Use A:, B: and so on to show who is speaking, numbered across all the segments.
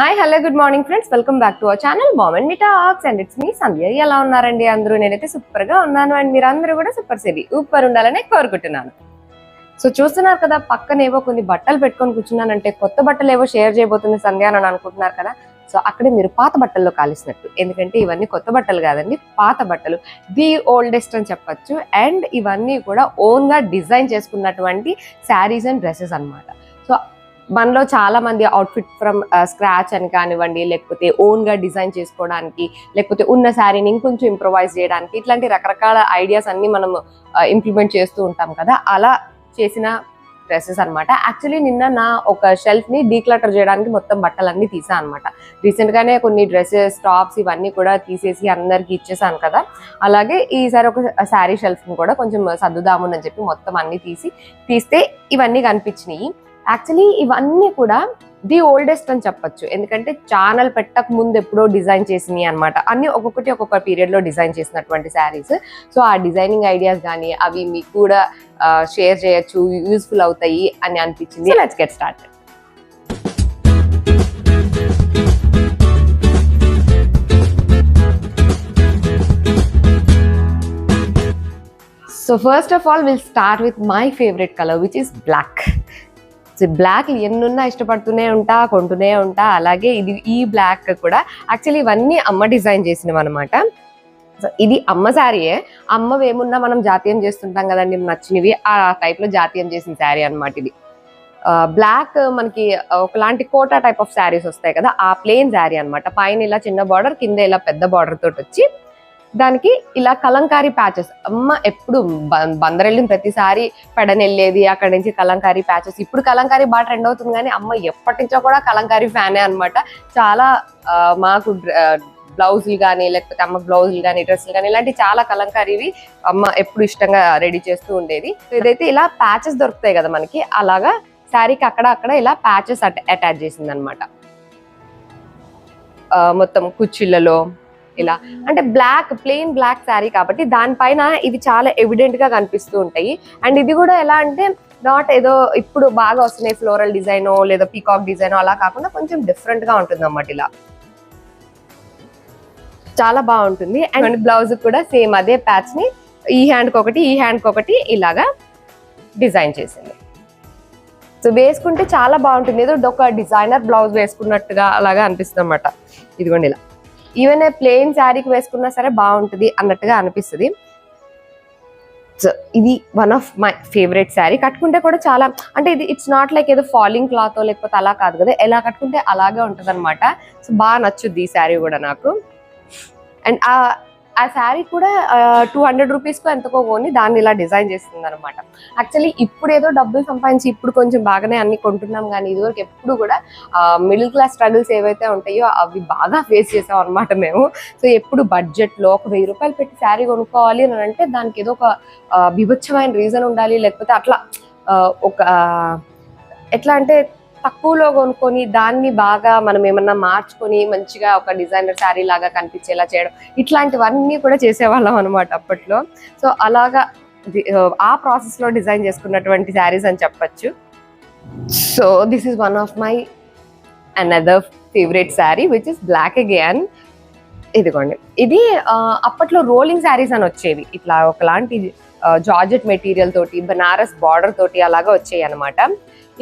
A: Hi hello good morning friends welcome back to our channel మామన్ talks and it's me Sandhya ఎలా ఉన్నారండి అందరూ? నేనైతే సూపర్గా ఉన్నాను అండ్ మీరు అందరూ కూడా సూపర్ సెవి సూపర్ ఉండాలని కోరుకుంటున్నాను. సో చూస్తున్నారు కదా పక్కనేవో కొన్ని బట్టలు పెట్టుకొని కూర్చున్నానంటే కొత్త బట్టలు ఏవో షేర్ చేయబోతుంది సంధ్య అని అనుకుంటున్నారు కదా. సో అక్కడే మీరు పాత బట్టల్లో కాలిసినట్టు ఎందుకంటే ఇవన్నీ కొత్త బట్టలు కాదండి పాత బట్టలు. ది ఓల్డెస్ట్ అని చెప్పచ్చు. అండ్ ఇవన్నీ కూడా ఓన్గా డిజైన్ చేసుకున్నటువంటి శారీస్ అండ్ డ్రెస్సెస్ అన్నమాట. సో మనలో చాలా మంది అవుట్ఫిట్ ఫ్రమ్ స్క్రాచ్ అని కానివ్వండి లేకపోతే ఓన్గా డిజైన్ చేసుకోవడానికి లేకపోతే ఉన్న శారీని ఇంకొంచెం ఇంప్రొవైజ్ చేయడానికి ఇట్లాంటి రకరకాల ఐడియాస్ అన్ని మనం uh, ఇంప్లిమెంట్ చేస్తూ ఉంటాం కదా. అలా చేసిన డ్రెస్సెస్ అన్నమాట. యాక్చువల్లీ నిన్న నా ఒక షెల్ఫ్ని డీక్లటర్ చేయడానికి మొత్తం బట్టలన్నీ తీసాను అనమాట రీసెంట్ గానే కొన్ని డ్రెస్సెస్ టాప్స్ ఇవన్నీ కూడా తీసేసి అందరికి ఇచ్చేసాను కదా. అలాగే ఈసారి ఒక uh, శారీ షెల్ఫ్ని కూడా కొంచెం సర్దుదాము అని చెప్పి మొత్తం అన్ని తీసి తీస్తే ఇవన్నీ కనిపించినాయి. యాక్చువల్లీ ఇవన్నీ కూడా ది ఓల్డెస్ట్ అని చెప్పొచ్చు. ఎందుకంటే ఛానల్ పెట్టక ముందు ఎప్పుడో డిజైన్ చేసినాయి అనమాట అన్ని ఒక్కొక్కటి ఒక్కొక్క పీరియడ్లో డిజైన్ చేసినటువంటి శారీస్ సో ఆ డిజైనింగ్ ఐడియాస్ కానీ అవి మీకు కూడా షేర్ చేయొచ్చు యూస్ఫుల్ అవుతాయి అని అనిపించింది. Let's get start so first of all will start with my favourite colour which is black black ఎన్నున్నా ఇష్టపడుతూనే ఉంటా కొంటూనే ఉంటా. అలాగే ఇది ఈ బ్లాక్ కూడా యాక్చువల్లీ ఇవన్నీ అమ్మ డిజైన్ చేసినవి అనమాట ఇది అమ్మ శారీయే అమ్మవేమున్నా మనం జాతీయం చేస్తుంటాం కదండి నచ్చినవి ఆ టైప్లో జాతీయం చేసిన శారీ అనమాట ఇది. బ్లాక్ మనకి ఒకలాంటి కోటా టైప్ ఆఫ్ శారీస్ వస్తాయి కదా ఆ ప్లెయిన్ శారీ అన్నమాట. పైన ఇలా చిన్న బార్డర్ కింద ఇలా పెద్ద బార్డర్ తోటి వచ్చి దానికి ఇలా కలంకారీ ప్యాచెస్. అమ్మ ఎప్పుడు బందర్ వెళ్ళిన ప్రతిసారి పెడని వెళ్ళేది అక్కడ నుంచి కలంకారీ ప్యాచెస్. ఇప్పుడు కలంకారీ బాగా ట్రెండ్ అవుతుంది కానీ అమ్మ ఎప్పటి నుంచో కూడా కలంకారీ ఫ్యానే అనమాట చాలా మాకు బ్లౌజులు కానీ లేకపోతే అమ్మ బ్లౌజులు కానీ డ్రెస్సులు కానీ ఇలాంటి చాలా కలంకారీవి అమ్మ ఎప్పుడు ఇష్టంగా రెడీ చేస్తూ ఉండేది. ఇదైతే ఇలా ప్యాచెస్ దొరుకుతాయి కదా మనకి అలాగా శారీకి అక్కడ అక్కడ ఇలా ప్యాచెస్ అటాచ్ చేసింది అనమాట మొత్తం కుచ్చిళ్ళలో ఇలా. అంటే బ్లాక్ ప్లెయిన్ బ్లాక్ శారీ కాబట్టి దానిపైన ఇవి చాలా ఎవిడెంట్గా కనిపిస్తూ ఉంటాయి. అండ్ ఇది కూడా ఎలా అంటే నాట్ ఏదో ఇప్పుడు బాగా వస్తున్నాయి ఫ్లోరల్ డిజైన్ లేదా పీకాక్ డిజైన్ అలా కాకుండా కొంచెం డిఫరెంట్గా ఉంటుంది అన్నమాట ఇలా. చాలా బాగుంటుంది. అండ్ బ్లౌజ్ కూడా సేమ్ అదే ప్యాచ్ని ఈ హ్యాండ్ ఒకటి ఈ హ్యాండ్ ఒకటి ఇలాగా డిజైన్ చేసింది. సో వేసుకుంటే చాలా బాగుంటుంది. ఏదో ఒక డిజైనర్ బ్లౌజ్ వేసుకున్నట్టుగా అలాగా అనిపిస్తుంది అనమాట ఇదిగోండి ఇలా. ఈవెన్ ప్లెయిన్ శారీకి వేసుకున్నా సరే బాగుంటుంది అన్నట్టుగా అనిపిస్తుంది. సో ఇది one of my favourite sari కట్టుకుంటే కూడా చాలా అంటే ఇది ఇట్స్ నాట్ లైక్ ఏదో ఫాలింగ్ క్లాత్ లేకపోతే అలా కాదు కదా. ఎలా కట్టుకుంటే అలాగే ఉంటుంది అనమాట సో బాగా నచ్చుద్ది ఈ శారీ కూడా నాకు. అండ్ ఆ శారీ కూడా టూ హండ్రెడ్ రూపీస్కో ఎంతకో కొని దాన్ని ఇలా డిజైన్ చేస్తుంది అనమాట యాక్చువల్లీ ఇప్పుడు ఏదో డబ్బులు సంపాదించి ఇప్పుడు కొంచెం బాగానే అన్ని కొంటున్నాం కానీ ఇదివరకు ఎప్పుడు కూడా మిడిల్ క్లాస్ స్ట్రగుల్స్ ఏవైతే ఉంటాయో అవి బాగా ఫేస్ చేసాం అనమాట మేము. సో ఎప్పుడు బడ్జెట్లో ఒక వెయ్యి రూపాయలు పెట్టి శారీ కొనుక్కోవాలి అని అంటే దానికి ఏదో ఒక ఆ, రీజన్ ఉండాలి లేకపోతే అట్లా ఒక ఎట్లా అంటే తక్కువలో కొనుక్కొని దాన్ని బాగా మనం ఏమన్నా మార్చుకొని మంచిగా ఒక డిజైనర్ శారీ లాగా కనిపించేలా చేయడం ఇట్లాంటివన్నీ కూడా చేసేవాళ్ళం అనమాట అప్పట్లో. సో అలాగా ఆ ప్రాసెస్లో డిజైన్ చేసుకున్నటువంటి శారీస్ అని చెప్పచ్చు. So this is one of my another favourite sari which is black again ఇదిగోండి. ఇది అప్పట్లో రోలింగ్ శారీస్ అని వచ్చేవి. ఇట్లా ఒకలాంటి జార్జెట్ మెటీరియల్ తోటి బనారస్ బార్డర్ తోటి అలాగా వచ్చాయి అనమాట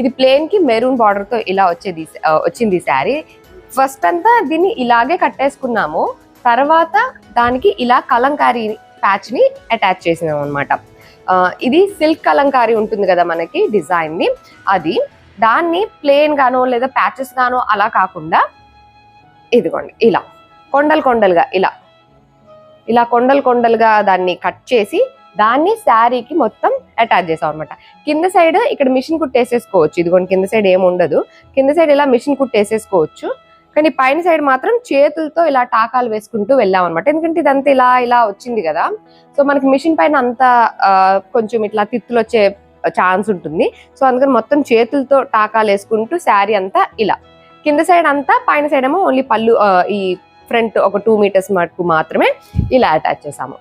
A: ఇది ప్లేన్కి మెరూన్ బార్డర్తో ఇలా వచ్చేది వచ్చింది శారీ. ఫస్ట్ అంతా దీన్ని ఇలాగే కట్టేసుకున్నాము. తర్వాత దానికి ఇలా కలంకారీ ప్యాచ్ని అటాచ్ చేసినాం అనమాట ఇది సిల్క్ కలంకారీ ఉంటుంది కదా మనకి డిజైన్ని అది దాన్ని ప్లేన్ గానో లేదా ప్యాచెస్ గానో అలా కాకుండా ఇదిగోండి ఇలా కొండలు కొండలుగా ఇలా ఇలా కొండలు కొండలుగా దాన్ని కట్ చేసి దాన్ని శారీకి మొత్తం అటాచ్ చేసాం అనమాట కింద సైడ్ ఇక్కడ మిషన్ కుట్టేసేసుకోవచ్చు. ఇదిగోండి కింద సైడ్ ఏమి ఉండదు. కింద సైడ్ ఇలా మిషన్ కుట్టేసేసుకోవచ్చు. కానీ పైన సైడ్ మాత్రం చేతులతో ఇలా టాకాలు వేసుకుంటూ వెళ్ళాం అనమాట ఎందుకంటే ఇదంతా ఇలా ఇలా వచ్చింది కదా. సో మనకి మిషన్ పైన అంత కొంచెం ఇట్లా తిత్తులు వచ్చే ఛాన్స్ ఉంటుంది. సో అందుకని మొత్తం చేతులతో టాకాలు వేసుకుంటూ శారీ అంతా ఇలా. కింద సైడ్ అంతా పైన సైడ్ ఏమో ఓన్లీ పళ్ళు ఈ ఫ్రంట్ ఒక టూ మీటర్స్ మటుకు మాత్రమే ఇలా అటాచ్ చేసాము.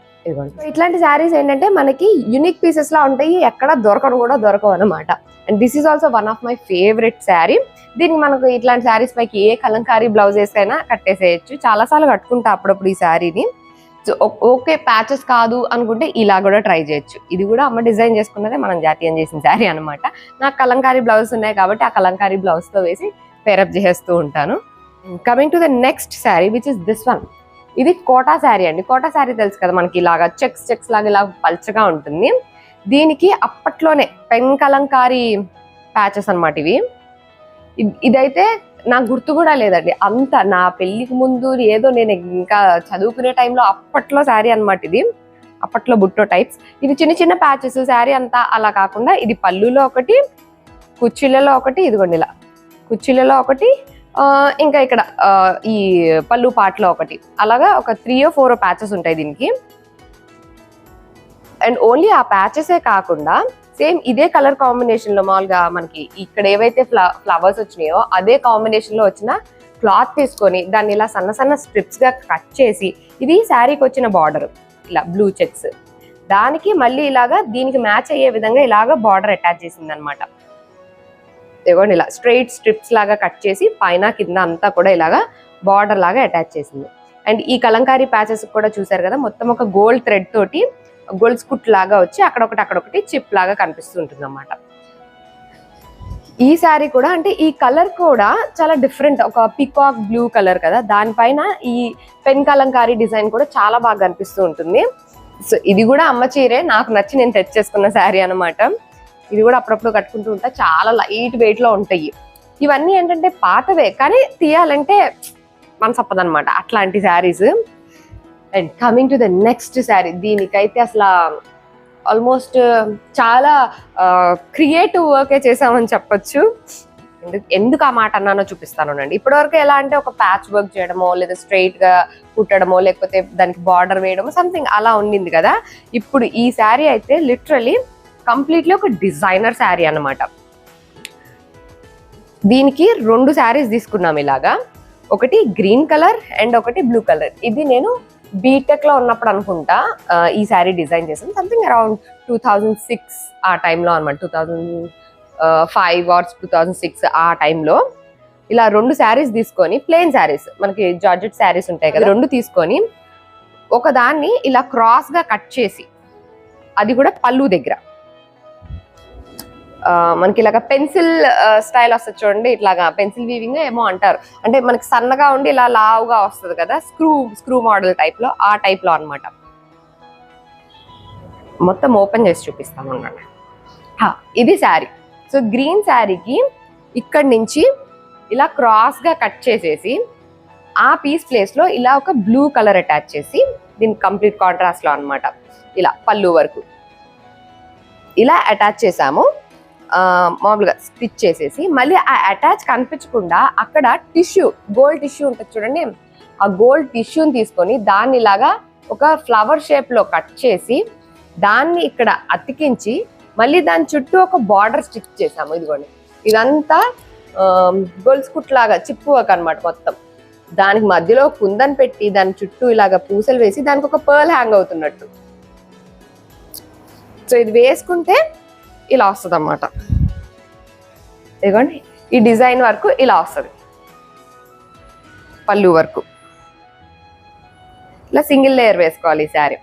A: ఇట్లాంటి శారీస్ ఏంటంటే మనకి యునిక్ పీసెస్ లా ఉంటాయి ఎక్కడ దొరకడం కూడా దొరకవు అనమాట and this is also one of my favourite sari దీనికి మనకు ఇట్లాంటి శారీస్ పైకి ఏ కలంకారీ బ్లౌజెస్ అయినా కట్టేసేయచ్చు. చాలాసార్లు కట్టుకుంటా అప్పుడప్పుడు ఈ శారీని సో ఓకే ప్యాచెస్ కాదు అనుకుంటే ఇలా కూడా ట్రై చేయొచ్చు. ఇది కూడా అమ్మ డిజైన్ చేసుకున్నదే మనం జాతీయం చేసిన శారీ అనమాట నాకు కలంకారీ బ్లౌజ్ ఉన్నాయి కాబట్టి ఆ కలంకారీ బ్లౌజ్తో వేసి పేరప్ చేస్తూ ఉంటాను. Coming to the next sari which is this one ఇది కోటా శారీ అండి. కోటా శారీ తెలుసు కదా మనకి ఇలాగా చెక్స్ చెక్స్ లాగా ఇలా పల్చగా ఉంటుంది. దీనికి అప్పట్లోనే పెన్ ప్యాచెస్ అనమాట ఇవి. ఇదైతే నాకు గుర్తు కూడా లేదండి. అంత నా పెళ్ళికి ముందు ఏదో నేను ఇంకా చదువుకునే టైంలో అప్పట్లో శారీ అన్నమాట ఇది. అప్పట్లో బుట్టో టైప్స్. ఇది చిన్న చిన్న ప్యాచెస్ శారీ అంతా అలా కాకుండా ఇది పళ్ళులో ఒకటి కుర్చీలలో ఒకటి ఇదిగోండి ఇలా. కుర్చీలలో ఒకటి ఇంకా ఇక్కడ ఈ పళ్ళు పాటలో ఒకటి. అలాగా ఒక త్రీ ఓ ఫోర్ ప్యాచెస్ ఉంటాయి దీనికి. అండ్ ఓన్లీ ఆ ప్యాచెసే కాకుండా సేమ్ ఇదే కలర్ కాంబినేషన్లో మామూలుగా మనకి ఇక్కడ ఏవైతే ఫ్లవర్స్ వచ్చినాయో అదే కాంబినేషన్లో వచ్చిన క్లాత్ తీసుకొని దాన్ని ఇలా సన్న సన్న స్ట్రిప్స్గా కట్ చేసి ఇది శారీకి వచ్చిన బార్డర్ ఇలా బ్లూ చెక్స్ దానికి మళ్ళీ ఇలాగా దీనికి మ్యాచ్ అయ్యే విధంగా ఇలాగా బార్డర్ అటాచ్ చేసింది అనమాట ఇదిగోండి ఇలా స్ట్రైట్ స్ట్రిప్స్ లాగా కట్ చేసి పైన కింద అంతా కూడా ఇలాగా బార్డర్ లాగా అటాచ్ చేసింది. అండ్ ఈ కలంకారీ ప్యాచెస్ కూడా చూసారు కదా మొత్తం ఒక గోల్డ్ థ్రెడ్ తోటి గోల్డ్ స్కుట్ లాగా వచ్చి అక్కడొకటి అక్కడొకటి చిప్ లాగా కనిపిస్తూ ఉంటుంది అనమాట ఈ శారీ కూడా అంటే ఈ కలర్ కూడా చాలా డిఫరెంట్ ఒక పికాక్ బ్లూ కలర్ కదా దానిపైన ఈ పెన్ కలంకారీ డిజైన్ కూడా చాలా బాగా కనిపిస్తూ ఉంటుంది. సో ఇది కూడా అమ్మ చీరే నాకు నచ్చి నేను తెచ్చేసుకున్న శారీ అన్నమాట. ఇది కూడా అప్పుడప్పుడు కట్టుకుంటూ ఉంటా. చాలా లైట్ వెయిట్లో ఉంటాయి. ఇవన్నీ ఏంటంటే పాతవే కానీ తీయాలంటే మన సప్పదనమాట అట్లాంటి saris. And coming to the next sari దీనికైతే అసలు ఆల్మోస్ట్ చాలా క్రియేటివ్ వర్కే చేసామని చెప్పొచ్చు. ఎందుకు ఎందుకు ఆ మాట అన్నానో చూపిస్తాను అండి ఇప్పటివరకు ఎలా అంటే ఒక ప్యాచ్ వర్క్ చేయడమో లేదా స్ట్రైట్గా కుట్టడమో లేకపోతే దానికి బార్డర్ వేయడమో సంథింగ్ అలా ఉండింది కదా. ఇప్పుడు ఈ శారీ అయితే లిటరలీ కంప్లీట్లీ ఒక డిజైనర్ శారీ అన్నమాట. దీనికి రెండు శారీస్ తీసుకున్నాం ఇలాగా. ఒకటి గ్రీన్ కలర్ అండ్ ఒకటి బ్లూ కలర్. ఇది నేను బీటెక్లో ఉన్నప్పుడు అనుకుంటా ఈ శారీ డిజైన్ చేసాను something around two thousand six ఆ టైంలో అనమాట two thousand five or two thousand six ఆ టైంలో ఇలా రెండు శారీస్ తీసుకొని ప్లెయిన్ శారీస్ మనకి జార్జెట్ శారీస్ ఉంటాయి కదా రెండు తీసుకొని ఒకదాన్ని ఇలా క్రాస్గా కట్ చేసి అది కూడా పళ్ళు దగ్గర. మనకి ఇలాగ పెన్సిల్ స్టైల్ వస్తుంది చూడండి ఇట్లాగా పెన్సిల్ వీవింగ్ ఏమో అంటారు. అంటే మనకి సన్నగా ఉండి ఇలా లావుగా వస్తుంది కదా స్క్రూ స్క్రూ మోడల్ టైప్లో ఆ టైప్లో అనమాట మొత్తం ఓపెన్ చేసి చూపిస్తాం అన్నమాట. ఇది శారీ. సో గ్రీన్ శారీకి ఇక్కడి నుంచి ఇలా క్రాస్గా కట్ చేసేసి ఆ పీస్ ప్లేస్లో ఇలా ఒక బ్లూ కలర్ అటాచ్ చేసి దీని కంప్లీట్ కాంట్రాస్ట్లో అనమాట ఇలా పళ్ళు వరకు. ఇలా అటాచ్ చేసాము. మామూలుగా స్టిచ్ చేసేసి మళ్ళీ ఆ అటాచ్ కనిపించకుండా అక్కడ టిష్యూ గోల్డ్ టిష్యూ ఉంటుంది చూడండి. ఆ గోల్డ్ టిష్యూని తీసుకొని దాన్ని ఇలాగా ఒక ఫ్లవర్ షేప్లో కట్ చేసి దాన్ని ఇక్కడ అతికించి మళ్ళీ దాని చుట్టూ ఒక బార్డర్ స్టిచ్ చేసాము ఇదిగోండి. ఇదంతా గొలుసు కుట్లాగా చిప్పు అనమాట మొత్తం. దానికి మధ్యలో కుందన్ పెట్టి దాని చుట్టూ ఇలాగ పూసలు వేసి దానికి ఒక పర్ల్ హ్యాంగ్ అవుతున్నట్టు. సో ఇది వేసుకుంటే ఇలా వస్తుంది అన్నమాట ఇదిగోండి ఈ డిజైన్ వరకు ఇలా వస్తుంది. పళ్ళు వరకు. ఇలా సింగిల్ లేయర్ వేసుకోవాలి ఈ శారీ.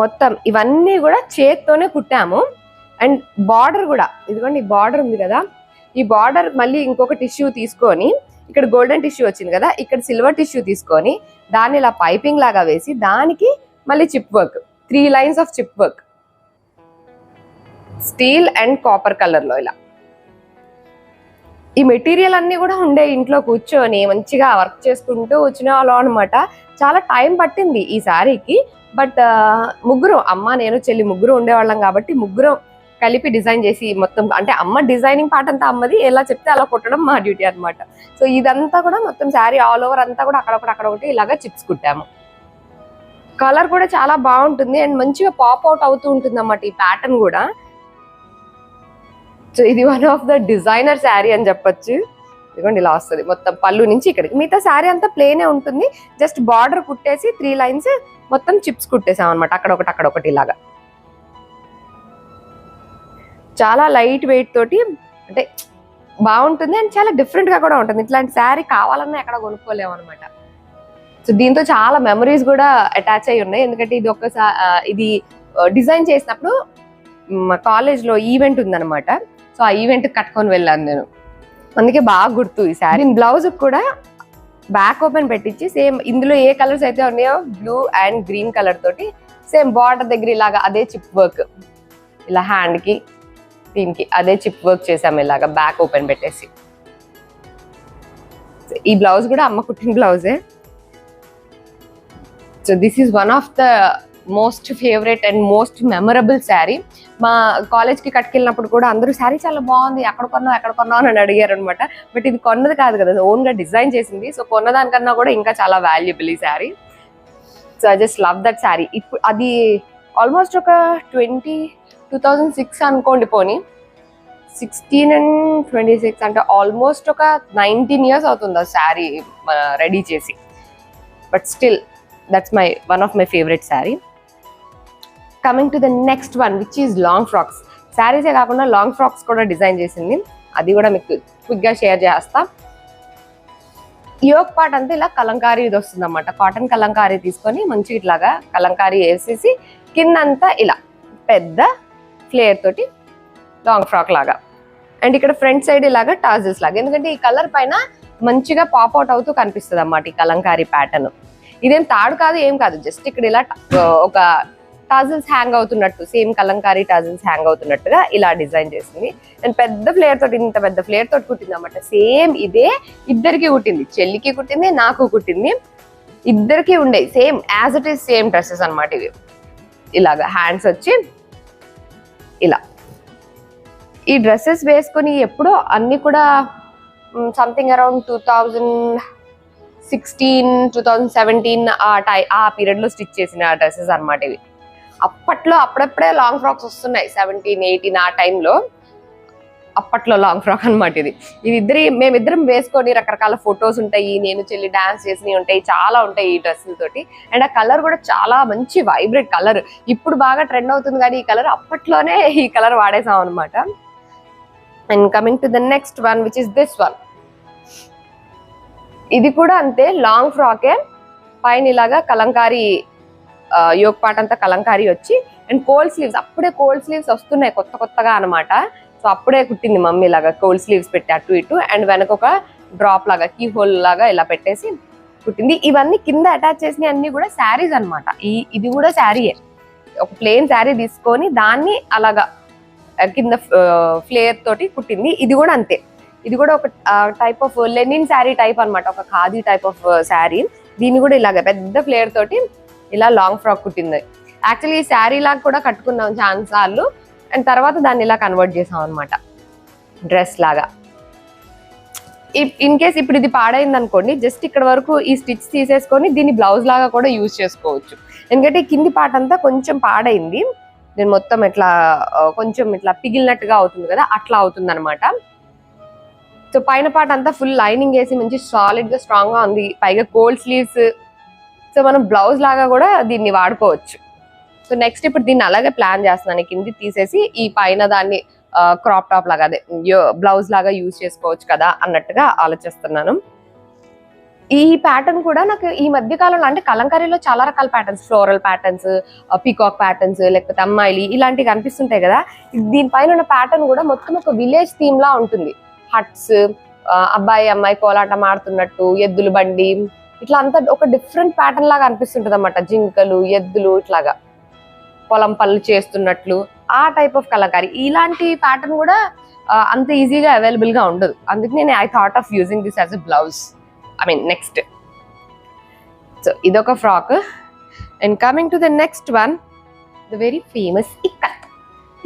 A: మొత్తం ఇవన్నీ కూడా చేత్తోనే కుట్టాము. అండ్ బార్డర్ కూడా ఇదిగోండి బార్డర్ ఉంది కదా. ఈ బార్డర్ మళ్ళీ ఇంకొక టిష్యూ తీసుకొని ఇక్కడ గోల్డెన్ టిష్యూ వచ్చింది కదా ఇక్కడ సిల్వర్ టిష్యూ తీసుకొని దాన్ని ఇలా పైపింగ్ లాగా వేసి దానికి మళ్ళీ chip work three lines of chip work. Steel and copper కలర్లో ఇలా. ఈ మెటీరియల్ అన్నీ కూడా ఉండే ఇంట్లో కూర్చొని మంచిగా వర్క్ చేసుకుంటూ వచ్చిన వాళ్ళం అనమాట చాలా టైం పట్టింది ఈ శారీకి బట్ ముగ్గురు అమ్మ నేను చెల్లి ముగ్గురు ఉండేవాళ్ళం కాబట్టి ముగ్గురం కలిపి డిజైన్ చేసి మొత్తం అంటే అమ్మ డిజైనింగ్ పార్ట్ అంతా అమ్మది ఎలా చెప్తే అలా కుట్టడం మా డ్యూటీ అనమాట సో ఇదంతా కూడా మొత్తం శారీ ఆల్ ఓవర్ అంతా కూడా అక్కడొకటి అక్కడొకటి ఇలాగా చిప్స్ కుట్టాము. కలర్ కూడా చాలా బాగుంటుంది అండ్ మంచిగా పాప్ అవుట్ అవుతూ ఉంటుంది అన్నమాట ఈ ప్యాటర్న్ కూడా. సో ఇది one of the designer sari అని చెప్పొచ్చు. ఇదిగోండి ఇలా వస్తుంది. మొత్తం పళ్ళు నుంచి ఇక్కడికి. మిగతా శారీ అంతా ప్లేనే ఉంటుంది. జస్ట్ బార్డర్ కుట్టేసి త్రీ లైన్స్ మొత్తం చిప్స్ కుట్టేసాం అనమాట అక్కడ ఒకటి అక్కడ ఒకటి ఇలాగా. చాలా లైట్ వెయిట్ తోటి అంటే బాగుంటుంది అండ్ చాలా డిఫరెంట్గా కూడా ఉంటుంది. ఇట్లాంటి శారీ కావాలన్నా ఎక్కడ కొనుక్కోలేము అనమాట సో దీంతో చాలా మెమరీస్ కూడా అటాచ్ అయి ఉన్నాయి. ఎందుకంటే ఇది ఒక్కసారి ఇది డిజైన్ చేసినప్పుడు మా కాలేజ్లో ఈవెంట్ ఉందన్నమాట. సో ఆ ఈవెంట్ కట్టుకొని వెళ్ళాను నేను. అందుకే బాగా గుర్తు ఈ శారీ బ్లౌజ్ కూడా బ్యాక్ ఓపెన్ పెట్టించి సేమ్ ఇందులో ఏ కలర్స్ అయితే ఉన్నాయో బ్లూ అండ్ గ్రీన్ కలర్ తోటి సేమ్ బార్డర్ దగ్గర ఇలాగా అదే చిప్ వర్క్ ఇలా హ్యాండ్కి దీనికి అదే చిప్ వర్క్ చేసాము ఇలాగా బ్యాక్ ఓపెన్ పెట్టేసి. ఈ బ్లౌజ్ కూడా అమ్మ కుట్టిన బ్లౌజే so this is one of the most favourite and most memorable sari. మా కాలేజ్కి కట్టుకెళ్ళినప్పుడు కూడా అందరూ శారీ చాలా బాగుంది ఎక్కడ కొన్నావు ఎక్కడ కొన్నావు అని అడిగారు అనమాట బట్ ఇది కొన్నది కాదు కదా ఓన్గా డిజైన్ చేసింది. సో కొన్నదానికన్నా కూడా ఇంకా చాలా వాల్యుబుల్ ఈ sari. So I just love that sari. ఇప్పుడు అది ఆల్మోస్ట్ ఒక ట్వంటీ టూ థౌజండ్ సిక్స్ అనుకోండి పోనీ. సిక్స్టీన్ అండ్ ట్వంటీ సిక్స్ అంటే ఆల్మోస్ట్ ఒక నైన్టీన్ ఇయర్స్ అవుతుంది ఆ శారీ రెడీ చేసి. But still that's my one of my favourite sari. Coming to the next one which is long frocks శారీసే కాకుండా long frocks కూడా design చేసింది. అది కూడా మీకు క్విక్గా షేర్ చేస్తా. యోగ్ పార్ట్ అంతా ఇలా కలంకారీ ఇది వస్తుంది అనమాట కాటన్ కలంకారీ తీసుకొని మంచి ఇట్లాగా కలంకారీ వేసేసి కిందంతా ఇలా పెద్ద ఫ్లేయర్ తోటి లాంగ్ ఫ్రాక్ లాగా. అండ్ ఇక్కడ ఫ్రంట్ సైడ్ ఇలాగా టాజెస్ లాగా. ఎందుకంటే ఈ కలర్ పైన మంచిగా పాప్ అవుట్ అవుతూ కనిపిస్తుంది అన్నమాట ఈ కలంకారీ ప్యాటర్న్ ఇదేం తాడు కాదు ఏం కాదు. జస్ట్ ఇక్కడ ఇలా ఒక టాజిల్స్ హ్యాంగ్ అవుతున్నట్టు సేమ్ కలంకారీ టాజిల్స్ హ్యాంగ్ అవుతున్నట్టుగా ఇలా డిజైన్ చేసింది. అండ్ పెద్ద ఫ్లేయర్ తోటి ఇంత పెద్ద ఫ్లేయర్ తోటి కుట్టింది అనమాట సేమ్ ఇదే ఇద్దరికి కుట్టింది. చెల్లికి కుట్టింది నాకు కుట్టింది. ఇద్దరికి ఉండే same as it is same dresses అన్నమాట ఇవి. ఇలాగా హ్యాండ్స్ వచ్చి ఇలా. ఈ డ్రెస్సెస్ వేసుకొని ఎప్పుడో అన్ని కూడా something around two thousand sixteen two thousand seventeen ఆ టై ఆ పీరియడ్లో స్టిచ్ చేసిన డ్రెస్సెస్ అన్నమాట ఇవి. అప్పట్లో అప్పుడప్పుడే లాంగ్ ఫ్రాక్స్ వస్తున్నాయి సెవెంటీన్ ఎయిటీన్ ఆ టైంలో అప్పట్లో లాంగ్ ఫ్రాక్ అన్నమాట ఇది. ఇదిద్దరి మేమిద్దరం వేసుకొని రకరకాల ఫొటోస్ ఉంటాయి నేను చెల్లి డాన్స్ చేసినవి ఉంటాయి చాలా ఉంటాయి ఈ డ్రెస్సుల తోటి. అండ్ ఆ కలర్ కూడా చాలా మంచి వైబ్రేట్ కలర్ ఇప్పుడు బాగా ట్రెండ్ అవుతుంది కానీ ఈ కలర్ అప్పట్లోనే ఈ కలర్ వాడేసాం అనమాట and coming to the next one which is this one ఇది కూడా అంతే లాంగ్ ఫ్రాకే పైన ఇలాగా కలంకారీ యోగ పాట అంతా కలంకారీ వచ్చి అండ్ కోల్డ్ స్లీవ్స్ అప్పుడే కోల్డ్ స్లీవ్స్ వస్తున్నాయి కొత్త కొత్తగా అనమాట సో అప్పుడే కుట్టింది మమ్మీ లాగా కోల్డ్ స్లీవ్స్ పెట్టి అటు ఇటు అండ్ వెనక ఒక డ్రాప్ లాగా కీ హోల్ లాగా ఇలా పెట్టేసి కుట్టింది. ఇవన్నీ కింద అటాచ్ చేసిన అన్ని కూడా శారీస్ అన్నమాట. ఈ ఇది కూడా శారీయే. ఒక ప్లేన్ శారీ తీసుకొని దాన్ని అలాగా కింద ఫ్లేయర్ తోటి కుట్టింది. ఇది కూడా అంతే. ఇది కూడా ఒక type of linen sari type అనమాట ఒక ఖాదీ టైప్ ఆఫ్ శారీ. దీన్ని కూడా ఇలాగ పెద్ద ఫ్లేయర్ తోటి ఇలా లాంగ్ ఫ్రాక్ కుట్టింది. యాక్చువల్లీ ఈ శారీ లాగా కూడా కట్టుకున్నాం చాలా సార్లు అండ్ తర్వాత దాన్ని ఇలా కన్వర్ట్ చేసాం అనమాట డ్రెస్ లాగా. ఇన్ కేస్ ఇప్పుడు ఇది పాడైంది అనుకోండి జస్ట్ ఇక్కడ వరకు ఈ స్టిచ్ తీసేసుకొని దీన్ని బ్లౌజ్ లాగా కూడా యూజ్ చేసుకోవచ్చు. ఎందుకంటే కింది పాట అంతా కొంచెం పాడైంది. నేను మొత్తం ఇట్లా కొంచెం ఇట్లా పిగిలినట్టుగా అవుతుంది కదా అట్లా అవుతుంది అనమాట సో పైన పాట అంతా ఫుల్ లైనింగ్ వేసి మంచి సాలిడ్గా స్ట్రాంగ్గా ఉంది. పైగా కోల్డ్ స్లీవ్స్ సో మనం బ్లౌజ్ లాగా కూడా దీన్ని వాడుకోవచ్చు. సో నెక్స్ట్ ఇప్పుడు దీన్ని అలాగే ప్లాన్ చేస్తున్నాను. కింది తీసేసి ఈ పైన దాన్ని క్రాప్ టాప్ లాగా అదే బ్లౌజ్ లాగా యూజ్ చేసుకోవచ్చు కదా అన్నట్టుగా ఆలోచిస్తున్నాను. ఈ ప్యాటర్న్ కూడా నాకు ఈ మధ్య కాలంలో అంటే కలంకారీలో చాలా రకాల patterns floral patterns peacock patterns లేకపోతే అమ్మాయిలు ఇలాంటివి కనిపిస్తుంటాయి కదా. దీనిపైన ఉన్న ప్యాటర్న్ కూడా మొత్తం ఒక విలేజ్ థీమ్ లా ఉంటుంది. హట్స్ అబ్బాయి అమ్మాయి కోలాటం ఆడుతున్నట్టు ఎద్దులు బండి ఇట్లా అంతా ఒక డిఫరెంట్ ప్యాటర్న్ లాగా అనిపిస్తుంటది అనమాట జింకలు ఎద్దులు ఇట్లాగా. పొలం పనులు చేస్తున్నట్లు ఆ టైప్ ఆఫ్ కళాకారి. ఇలాంటి ప్యాటర్న్ కూడా అంత ఈజీగా అవైలబుల్గా ఉండదు. అందుకే నేను I thought of using this as a blouse I mean next so ఇదొక frock. And coming to the next one the very famous ikat.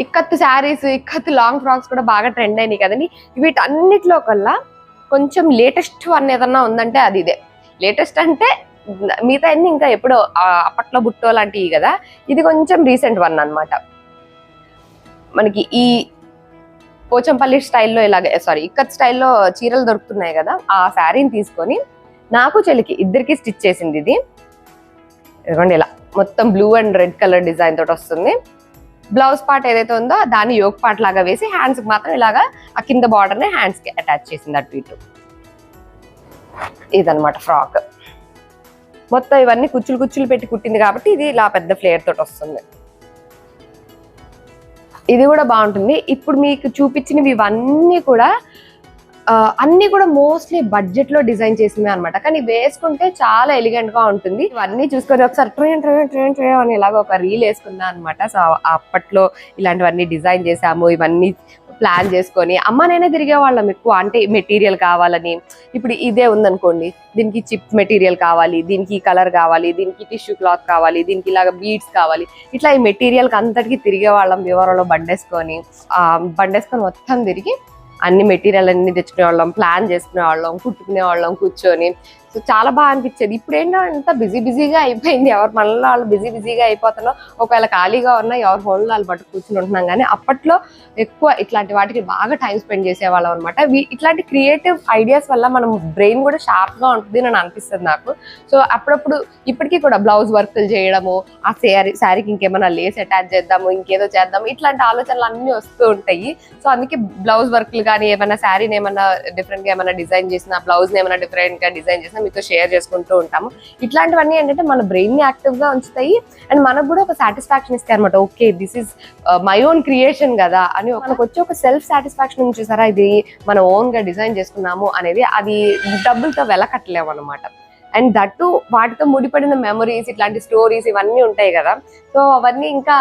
A: Ikat saris ikat long frocks కూడా బాగా ట్రెండ్ అయినాయి కదండి. వీటన్నిటిలో కల్లా కొంచెం లేటెస్ట్ వన్ ఏదన్నా ఉందంటే అది ఇదే. లేటెస్ట్ అంటే మిగతా అన్ని ఇంకా ఎప్పుడో అప్పట్లో బుట్టో లాంటివి కదా. ఇది కొంచెం రీసెంట్ వన్ అన్నమాట. మనకి ఈ పోచంపల్లి స్టైల్లో ఇలాగ సారీ ఇక్కత్ స్టైల్లో చీరలు దొరుకుతున్నాయి కదా ఆ శారీని తీసుకొని నాకు చెలికి ఇద్దరికి స్టిచ్ చేసింది ఇది. ఇదిగోండి ఇలా మొత్తం blue and red colour design తోటి వస్తుంది. బ్లౌజ్ పార్ట్ ఏదైతే ఉందో దాన్ని యోగ్ పార్ట్ లాగా వేసి హ్యాండ్స్కి మాత్రం ఇలాగా ఆ కింద బార్డర్నే హ్యాండ్స్కి అటాచ్ చేసింది అటు ఇటు. ఇదనమాట ఫ్రాక్. మొత్తం ఇవన్నీ కుచ్చులు కుచ్చులు పెట్టి కుట్టింది కాబట్టి ఇది ఇలా పెద్ద ఫ్లేయర్ తోటి వస్తుంది. ఇది కూడా బాగుంటుంది. ఇప్పుడు మీకు చూపించినవి ఇవన్నీ కూడా అన్నీ కూడా మోస్ట్లీ బడ్జెట్లో డిజైన్ చేసినవి అనమాట కానీ వేసుకుంటే చాలా ఎలిగెంట్గా ఉంటుంది. ఇవన్నీ చూసుకొని ఒకసారి ట్రైన్ ట్రైన్ ట్రైన్ ట్రైన్ అని ఇలాగ ఒక రీల్ వేసుకున్నా అనమాట సో అప్పట్లో ఇలాంటివన్నీ డిజైన్ చేసాము ఇవన్నీ ప్లాన్ చేసుకొని అమ్మ నేనే తిరిగే వాళ్ళం ఎక్కువ. అంటే మెటీరియల్ కావాలని. ఇప్పుడు ఇదే ఉందనుకోండి దీనికి చిప్ మెటీరియల్ కావాలి దీనికి కలర్ కావాలి దీనికి టిష్యూ క్లాత్ కావాలి దీనికి ఇలాగ బీడ్స్ కావాలి. ఇట్లా ఈ మెటీరియల్కి అంతటికి తిరిగే వాళ్ళం వివరంలో బండేసుకొని బండేసుకొని మొత్తం తిరిగి అన్ని మెటీరియల్ అన్ని తెచ్చుకునే వాళ్ళం ప్లాన్ చేసుకునే వాళ్ళం కుట్టుకునే వాళ్ళం కూర్చొని. సో చాలా బాగా అనిపించేది ఇప్పుడు ఏంటంటే బిజీ బిజీగా అయిపోయింది. ఎవరు మనలో వాళ్ళు బిజీ బిజీగా అయిపోతున్నాం ఒకవేళ ఖాళీగా ఉన్నా ఎవరి ఫోన్లో వాళ్ళు పట్టు కూర్చుని ఉంటున్నాం కానీ అప్పట్లో ఎక్కువ ఇట్లాంటి వాటికి బాగా టైం స్పెండ్ చేసేవాళ్ళం అనమాట ఇట్లాంటి క్రియేటివ్ ఐడియాస్ వల్ల మనం బ్రెయిన్ కూడా షార్ప్గా ఉంటుంది అని అనిపిస్తుంది నాకు. సో అప్పుడప్పుడు ఇప్పటికీ కూడా బ్లౌజ్ వర్క్లు చేయడము ఆ శారీ శారీకి ఇంకేమైనా లేస్ అటాచ్ చేద్దాము ఇంకేదో చేద్దాము ఇట్లాంటి ఆలోచనలు అన్ని వస్తూ ఉంటాయి. సో అందుకే బ్లౌజ్ వర్క్లు కానీ ఏమైనా శారీని ఏమైనా డిఫరెంట్గా ఏమైనా డిజైన్ చేసిన బ్లౌజ్ ఏమైనా డిఫరెంట్గా డిజైన్ చేసినా మీతో షేర్ చేసుకుంటూ ఉంటాము. ఇట్లాంటివన్నీ ఏంటంటే మన బ్రెయిన్ని యాక్టివ్గా ఉంచుతాయి. అండ్ మనకు కూడా ఒక సాటిస్ఫాక్షన్ ఇస్తాయి అనమాట okay this is my own creation కదా అని మనకు వచ్చి ఒక సెల్ఫ్ సాటిస్ఫాక్షన్ నుంచి చూసారా ఇది మన ఓన్గా డిజైన్ చేసుకున్నాము అనేది అది డబ్బులతో వెలకట్టలేము అనమాట అండ్ దట్టు వాటితో ముడిపడిన మెమరీస్ ఇట్లాంటి స్టోరీస్ ఇవన్నీ ఉంటాయి కదా. సో అవన్నీ ఇంకా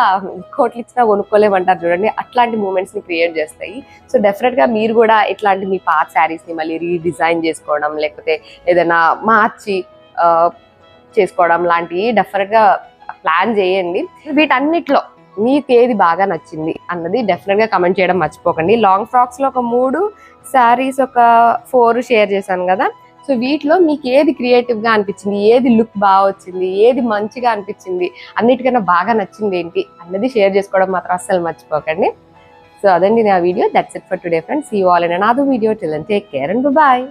A: కోట్లు ఇచ్చినా కొనుక్కోలేమంటారు చూడండి. అట్లాంటి మూమెంట్స్ని క్రియేట్ చేస్తాయి. సో డెఫినెట్గా మీరు కూడా ఇట్లాంటి మీ పాత శారీస్ని మళ్ళీ రీడిజైన్ చేసుకోవడం లేకపోతే ఏదైనా మార్చి చేసుకోవడం లాంటివి డెఫినెట్గా ప్లాన్ చేయండి. వీటన్నిటిలో మీకు ఏది బాగా నచ్చింది అన్నది డెఫినెట్గా కమెంట్ చేయడం మర్చిపోకండి. లాంగ్ ఫ్రాక్స్లో ఒక మూడు శారీస్ ఒక ఫోర్ షేర్ చేశాను కదా. సో వీటిలో మీకు ఏది క్రియేటివ్గా అనిపించింది? ఏది లుక్ బాగా వచ్చింది? ఏది మంచిగా అనిపించింది? అన్నిటికన్నా బాగా నచ్చింది ఏంటి? అన్నది షేర్ చేసుకోవడం మాత్రం అస్సలు మర్చిపోకండి. సో అదండి నా video. That's it for today friends you all in video till take care and bye